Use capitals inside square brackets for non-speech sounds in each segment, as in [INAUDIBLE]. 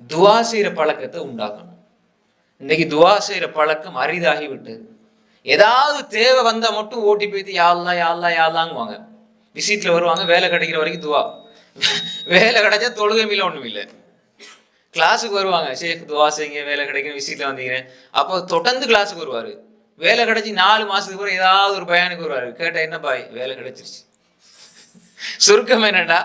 துவா செய்கிற பழக்கத்தை உண்டாக்கணும். இன்னைக்கு துவா செய்கிற பழக்கம் அரிதாகி விட்டது ஏதாவது தேவை வந்தால் மட்டும் ஓட்டி போய்த்து யாழ்லாம் யாழ்லாம் யாழ்லாங்குவாங்க விசிட்ல வருவாங்க வேலை கிடைக்கிற வரைக்கும் துவா. வேலை கிடைச்சா தொழுகை மீல ஒன்றும் இல்லை. கிளாஸுக்கு வருவாங்க ஷேக் துவா செய்யுங்க வேலை கிடைக்கும் விசிட்டில் வந்தீங்க. அப்போ தொடர்ந்து கிளாஸுக்கு வருவார். வேலை கிடைச்சி நாலு மாதத்துக்கு அப்புறம் ஏதாவது ஒரு பயானுக்கு வருவார். கேட்டால் என்ன பாய் வேலை கிடைச்சிருச்சு. சுருக்கம் என்னடா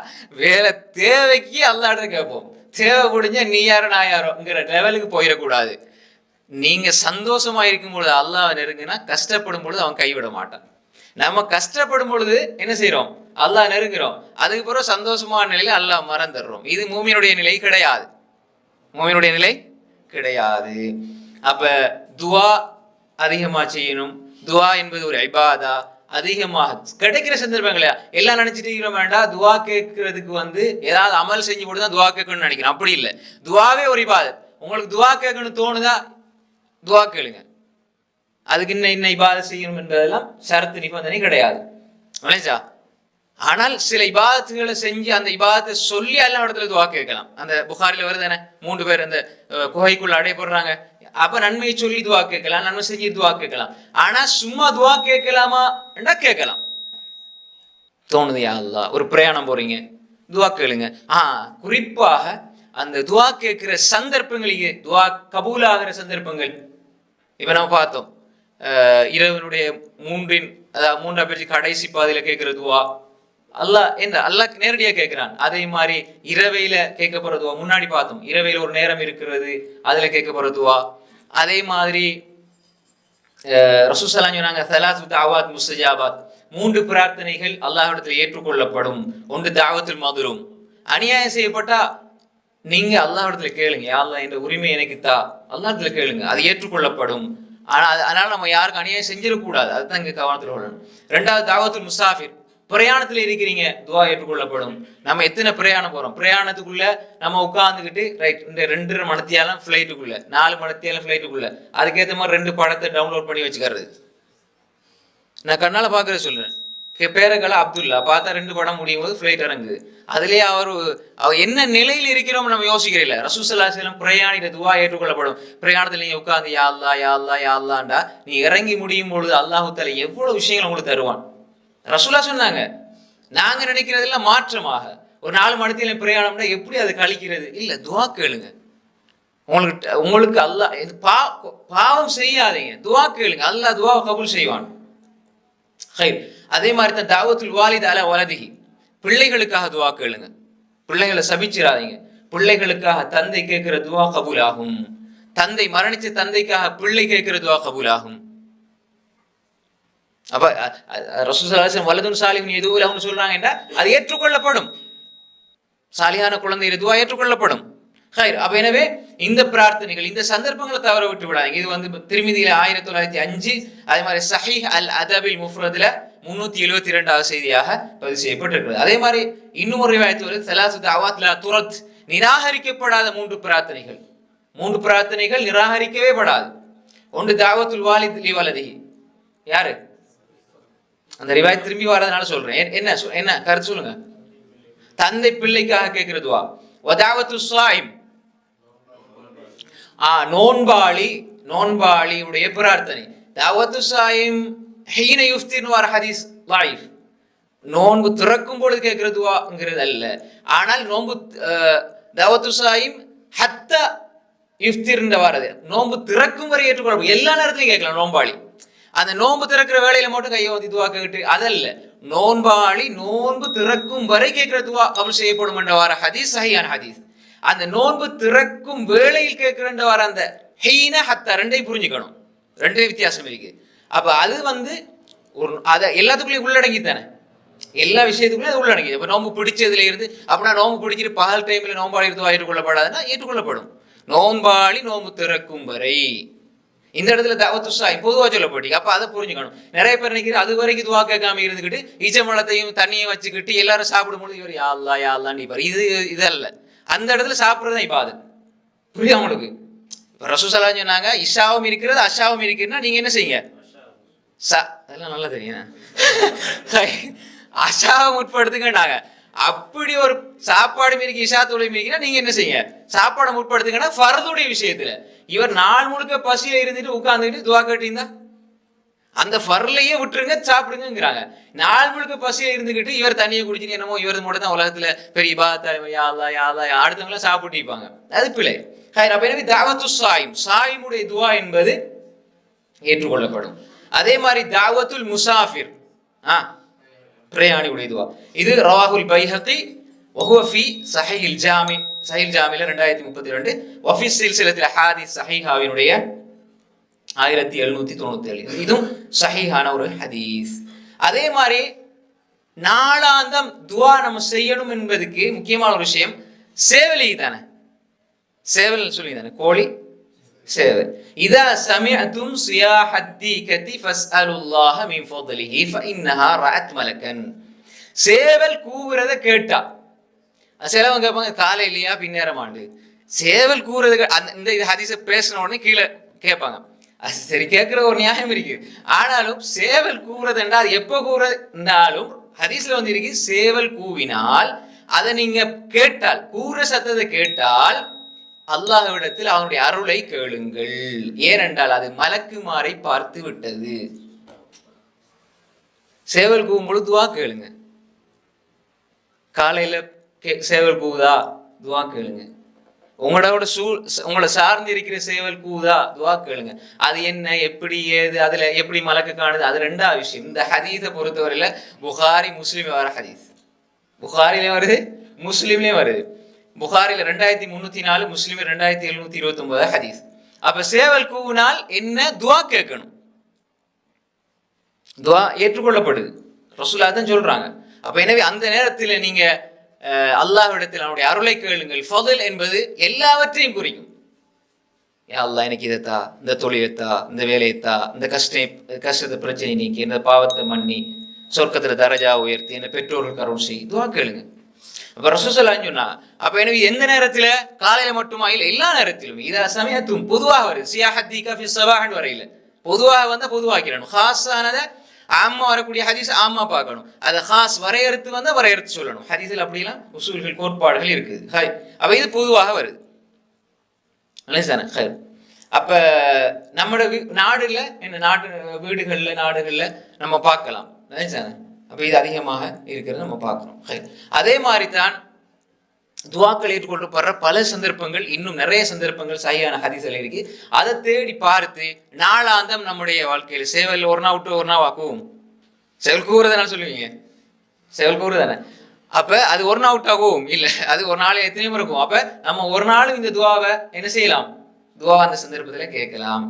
வேலை தேவைக்கு அல்லாட கேட்போம். தேவை முடிஞ்சா நீ யாரோ நான் யாரோங்கிற லெவலுக்கு போயிடக்கூடாது. நீங்க சந்தோஷமா இருக்கும் பொழுது அல்லாஹ் நெருங்கினா கஷ்டப்படும் பொழுது அவன் கைவிட மாட்டான். நம்ம கஷ்டப்படும் பொழுது என்ன செய்கிறோம் அல்லாஹ் நெருங்குறோம். அதுக்கு பிறகு சந்தோஷமான நிலையில அல்லாஹ் மறந்துடுறோம். இது மூமியினுடைய நிலை கிடையாது. மூமியினுடைய நிலை கிடையாது. அப்ப துவா அதிகமா செய்யணும். துவா என்பது ஒரு ஐபாதா அதிகமாக. கிடைக்கிற சந்தர்ப்பங்கள எல்லாம் நினைச்சிட்டு வேண்டாம் துவா கேட்கறதுக்கு வந்து ஏதாவது அமல் செஞ்சு போட்டு தான் துவா கேட்கணும்னு நினைக்கிறேன். அப்படி இல்லை. துவாவே ஒரு இபாதத். உங்களுக்கு துவா கேட்கணும்னு தோணுதா? துவா கேளுங்க. அதுக்கு இன்ன இன்ன இபாதத் செய்யணும் என்பதெல்லாம் சரத்து நிபந்தனை கிடையாது. விளைஞ்சா ஆனால் சில இபாதத்துகளை செஞ்சு அந்த இபாதத்தை சொல்லி அல்ல இடத்துல துவா கேட்கலாம். அந்த புகாரில் வருதானே மூன்று பேர் அந்த குகைக்குள்ள அடையப்படுறாங்க அப்ப நன்மையை சொல்லி துவா கேட்கலாம் நன்மை செஞ்சு துவா கேட்கலாம். ஆனா சும்மா துவா கேட்கலாமா? என்ன கேட்கலாம். தோணுது யா ஒரு பிரயாணம் போறீங்க துவா கேளுங்க. ஆ குறிப்பாக அந்த துவா கேட்கிற சந்தர்ப்பங்களுக்கு துவா கபூலாகிற சந்தர்ப்பங்கள். இப்ப நம்ம பார்த்தோம் இரவனுடைய மூன்றின் அதாவது மூன்றாம் பேச்சு கடைசி பாதையில கேட்கிற துவா அல்லாஹ் என்ன அல்லாஹ் நேரடியாக கேட்கிறான் அதே மாதிரி இரவையில கேட்க போறதுவா முன்னாடி பார்த்தோம். இரவையில ஒரு நேரம் இருக்கிறது அதுல கேட்க போறதுவா அதே மாதிரி ரசூசலாம் சொன்னாங்க சலாத்து தாவாத் முஸ்தஜாபாத். மூன்று பிரார்த்தனைகள் அல்லாஹிடத்தில் ஏற்றுக்கொள்ளப்படும். ஒன்று தாவத்தில் மதுரும். அநியாயம் செய்யப்பட்டா நீங்க அல்லாஹிடத்துல கேளுங்க. யா இந்த என்ற உரிமை எனக்கு தா. அல்லாஹ்விடத்துல கேளுங்க. அது ஏற்றுக்கொள்ளப்படும். ஆனா அதனால நம்ம யாருக்கும் அநியாயம் செஞ்சிடக்கூடாது. அதுதான் இங்க கவனத்தில் கொள்ளணும் ரெண்டாவது தாவத்துல் முசாஃபிர். பிரயாணத்துல இருக்கிறீங்க துவா ஏற்றுக்கொள்ளப்படும். நம்ம எத்தனை பிரயாணம் போறோம்? பிரயாணத்துக்குள்ள நம்ம உட்காந்துக்கிட்டு ரைட் இந்த ரெண்டு மணத்தியாலும் ஃப்ளைட்டுக்குள்ள நாலு மணத்தியாலும் ஃப்ளைட்டுக்குள்ள அதுக்கேற்ற மாதிரி ரெண்டு படத்தை டவுன்லோட் பண்ணி வச்சுக்கிறது. நான் கண்ணால பாக்குறது சொல்றேன். கே- அப்துல்லா. பார்த்தா ரெண்டு படம் முடியும் போது ஃப்ளைட் இறங்குது. அதுலயே அவர் அவர் என்ன நிலையில் இருக்கிறோம் நம்ம யோசிக்கிறீங்கள ரசூசல்லா செல்லம் பிரயாணிட துவா ஏற்றுக்கொள்ளப்படும். பிரயாணத்துல நீங்க உட்காந்து யாழ்லா யாழ்லா யாழ்லாண்டா நீ இறங்கி முடியும் பொழுது அல்லாஹு தலை எவ்வளவு விஷயங்கள் உங்களுக்கு தருவான். ரசூலா சொன்னாங்க நாங்க நினைக்கிறதெல்லாம் மாற்றமாக. ஒரு நாலு மணித்தில பிரயாணம்னா எப்படி அது கழிக்கிறது? இல்ல துவா கேளுங்க. உங்களுக்கு உங்களுக்கு அல்லா இது பா பாவம் செய்யாதீங்க. துவா கேளுங்க. அல்லாஹ் துவா கபூல் செய்வான். அதே மாதிரி தான் தாவத்துல் வாலித அல வலதிகி பிள்ளைகளுக்காக துவா கேளுங்க. பிள்ளைகளை சபிச்சிடாதீங்க பிள்ளைகளுக்காக தந்தை கேட்கிற துவா கபூல் ஆகும் தந்தை மரணிச்ச தந்தைக்காக பிள்ளை கேட்கிற துவா கபூல் ஆகும் அப்ப ரசூசலாசன் வலதும் சாலிம் எதுவும் அவங்க சொல்றாங்கன்னா அது ஏற்றுக்கொள்ளப்படும். சாலியான குழந்தை எதுவா ஏற்றுக்கொள்ளப்படும். ஹைர் அப்ப எனவே இந்த பிரார்த்தனைகள் இந்த சந்தர்ப்பங்களை தவற விட்டு விடாதீங்க. இது வந்து திருமதியில ஆயிரத்தி தொள்ளாயிரத்தி அஞ்சு அதே மாதிரி சஹி அல் அதபில் முஃப்ரதுல முன்னூத்தி எழுபத்தி இரண்டாவது செய்தியாக பதிவு செய்யப்பட்டிருக்கிறது. அதே மாதிரி இன்னும் ஒரு வாய்த்து வருது சலாசு அவாத்லா துரத் நிராகரிக்கப்படாத மூன்று பிரார்த்தனைகள். மூன்று பிரார்த்தனைகள் நிராகரிக்கவே படாது. ஒன்று தாவத்துல் வாலித் லி யாரு? அந்த ரிவாய் திரும்பி வரதுனால சொல்றேன். என்ன என்ன கருத்து சொல்லுங்க? தந்தை பிள்ளைக்காக கேட்கிறதுவா வதாவத்து சாயிம் ஆ நோன்பாளி நோன்பாளியுடைய பிரார்த்தனை. தாவத்து சாயிம் ஹீன யுஃப்தின் வர ஹதீஸ் லாயிஃப் நோன்பு திறக்கும் பொழுது கேட்கிறதுவாங்கிறது அல்ல ஆனால் நோன்பு தவத்து தாவத்து சாயிம் ஹத்த இஃப்திர்ன்ற வாரது நோன்பு திறக்கும் வரை ஏற்றுக்கொள்ள எல்லா நேரத்திலையும் கேட்கலாம் நோன்பாளி. அந்த நோன்பு திறக்கிற வேலையில மட்டும் கையை வந்து துவா கேட்டு அதல்ல. நோன்பாளி நோன்பு திறக்கும் வரை கேட்கிற துவா கபல் செய்யப்படும் என்ற வார ஹதீஸ் சஹியான ஹதீஸ். அந்த நோன்பு திறக்கும் வேலையில் கேட்கிற வார அந்த ஹெய்ன ஹத்த ரெண்டையும் புரிஞ்சுக்கணும். ரெண்டே வித்தியாசம் இருக்கு. அப்ப அது வந்து ஒரு அதை எல்லாத்துக்குள்ளேயும் உள்ளடங்கி தானே? எல்லா விஷயத்துக்குள்ளேயும் அது உள்ளடங்கி இப்ப நோன்பு பிடிச்சதுல இருந்து அப்படின்னா நோன்பு பிடிச்சிட்டு பகல் டைம்ல நோன்பாளி எடுத்து ஏற்றுக்கொள்ளப்படாதுன்னா ஏற்றுக்கொள்ளப்படும். நோன்பாளி நோன்பு திறக்கும் வரை. இந்த இடத்துல தவத்து சாய் பொதுவா சொல்லப்பட்டீங்க அப்போ அதை புரிஞ்சுக்கணும். நிறைய பேர் நினைக்கிற அது வரைக்கும் இதுவாக கேட்காம இருந்துக்கிட்டு ஈச்சமலத்தையும் தண்ணியும் வச்சுக்கிட்டு எல்லாரும் சாப்பிடும்போது இவர் யாழ்லா அல்லா யா இது இதல்ல. அந்த இடத்துல சாப்பிட்றது தான் அது புரியுது உங்களுக்கு? இப்போ ரசூசலா சொன்னாங்க இஷாவும் இருக்கிறது அஷாவும் இருக்குன்னா நீங்கள் என்ன செய்யுங்க? ச அதெல்லாம் நல்லா தெரியும் [LAUGHS] அஷாவும் உட்படுத்துங்கன்னாங்க அப்படி ஒரு சாப்பாடு மீறி இஷா தொழில் மீறினா நீங்க என்ன செய்யுங்க? சாப்பாடை முற்படுத்துங்கன்னா ஃபர்துடைய விஷயத்துல. இவர் நாள் முழுக்க பசியை இருந்துட்டு உட்காந்துக்கிட்டு துவா கேட்டிருந்தா? அந்த ஃபர்லையே விட்டுருங்க சாப்பிடுங்கிறாங்க நாள் முழுக்க பசியை இருந்துக்கிட்டு இவர் தண்ணியை குடிச்சிட்டு என்னமோ இவர் மட்டும் தான் உலகத்துல பெரிய பாத்தா யாதா யாதா அடுத்தவங்களாம் சாப்பிட்டுப்பாங்க அது பிழை. அப்ப எனவே தாவத்து சாயும். சாயிமுடைய துவா என்பது ஏற்றுக்கொள்ளப்படும். அதே மாதிரி தாவத்துல் முசாஃபிர் ஆ பிரயாணி உடைய துவா. இது ரவாகுல் பைஹத்தி ஒஹுஃபி சஹில் ஜாமின் சஹீல் ஜாமியில் ரெண்டாயிரத்தி முப்பத்தி ரெண்டு ஒஃபீஸ் சில்சிலத்தில் ஹாதி சஹிஹாவினுடைய ஆயிரத்தி எழுநூத்தி தொண்ணூத்தி ஏழு இதுவும் சஹிஹான ஒரு ஹதீஸ் அதே மாதிரி நாளாந்தம் துவா நம்ம செய்யணும் என்பதுக்கு முக்கியமான ஒரு விஷயம் சேவலி தானே சேவல் சொல்லி தானே கோழி சேவல் இதா சமிஅத்தும் சுயாஹத்தி கதி ஃபஸ்அலுல்லாஹ மின் ஃபضலிஹி ஃபஇன்னஹா ரஅத் மலக்கன் சேவல் கூவுறத கேட்டா சிலவங்க கேட்பாங்க காலையிலையா பின்னேரமாண்டு சேவல் கூவுறது அந்த இந்த இது ஹதீஸை பேசின உடனே கீழே கேட்பாங்க. அது சரி கேட்குற ஒரு நியாயம் இருக்கு. ஆனாலும் சேவல் கூவுறது என்றால் அது எப்போ கூறனாலும் ஹதீஸ்ல வந்து இருக்கு சேவல் கூவினால் அதை நீங்க கேட்டால் கூற சத்தத்தை கேட்டால் அல்லாஹ்விடத்தில் அவனுடைய அருளை கேளுங்கள். ஏனென்றால் அது மலக்குமாரை பார்த்து விட்டது. சேவல் கூவும் பொழுதுவா கேளுங்க. காலையில கே- சேவல் கூவுதா? துவா கேளுங்க. உங்களோட சூ உங்களை சார்ந்து இருக்கிற சேவல் கூவுதா? துவா கேளுங்க. அது என்ன எப்படி ஏது அதுல எப்படி மலக்கு காணுது? அது ரெண்டாவது விஷயம். இந்த ஹதீஸை பொறுத்தவரையில புகாரி முஸ்லீம் வர ஹதீஸ். புகாரிலே வருது முஸ்லீம்லேயும் வருது. புகாரில ரெண்டாயிரத்தி முன்னூத்தி நாலு முஸ்லீம் ரெண்டாயிரத்தி எழுநூத்தி இருபத்தி ஒன்பது ஹதீஸ். அப்ப சேவல் கூவினால் என்ன? துவா கேட்கணும். துவா ஏற்றுக்கொள்ளப்படுது. ரசூலா தான் சொல்றாங்க. அப்ப எனவே அந்த நேரத்தில் நீங்க அல்லாஹ்விடத்தில் அவனுடைய அருளை கேளுங்கள். ஃபதல் என்பது எல்லாவற்றையும் குறிக்கும். ஏன் அல்லாஹ் எனக்கு இதைத்தா இந்த தொழிலைத்தா இந்த வேலையத்தா இந்த கஷ்ட கஷ்டத்தை பிரச்சனை நீக்கி இந்த பாவத்தை மன்னி சொர்க்கத்தில் தரஜா உயர்த்தி இந்த பெற்றோர்கள் கருண் செய். துவா கேளுங்க. அப்போ ரசூசலான்னு சொன்னா அப்போ எனக்கு எந்த நேரத்தில்? காலையில் மட்டுமா? இல்லை எல்லா நேரத்திலும். இதா சமயத்தும் பொதுவாக வருது. சியாஹத்தி கஃபி சபாஹன் வரையில. பொதுவாக வந்தால் பொதுவாக்கிறான் ஹாஸானதை ஆமா வரக்கூடிய ஹதீஸ் ஆமா பார்க்கணும். அதை ஹாஸ் வரையறுத்து வந்தால் வரையறுத்து சொல்லணும். ஹதீஸில் அப்படிலாம் உசூல்கள் கோட்பாடுகள் இருக்குது. ஹாய். அப்போ இது பொதுவாக வருது. சார் ஹைர் அப்போ நம்மளோட வீ- நாடுல என்ன நாடு வீடுகளில் நாடுகளில் நம்ம பார்க்கலாம். சார் அப்போ இது அதிகமாக இருக்கிறது நம்ம பார்க்கணும். ஹைர் அதே மாதிரி தான் துவாக்கள் ஏற்றுக்கொள்ளப்படுற பல சந்தர்ப்பங்கள் இன்னும் நிறைய சந்தர்ப்பங்கள் சரியான ஹதீஸ்கள் இருக்கு. அதை தேடி பார்த்து நாளாந்தம் நம்முடைய வாழ்க்கையில் சேவல் ஒரு நாள் விட்டு ஒரு நாள் ஆக்குவோம் செவல் கூறுதானே சொல்லுவீங்க. செவல் கூறுதானே அப்போ அது ஒரு நாள் அவுட் ஆகும் இல்லை அது ஒரு நாள் எத்தனையும் இருக்கும். அப்போ நம்ம ஒரு நாளும் இந்த துவாவை என்ன செய்யலாம்? துவா அந்த சந்தர்ப்பத்தில் கேட்கலாம்.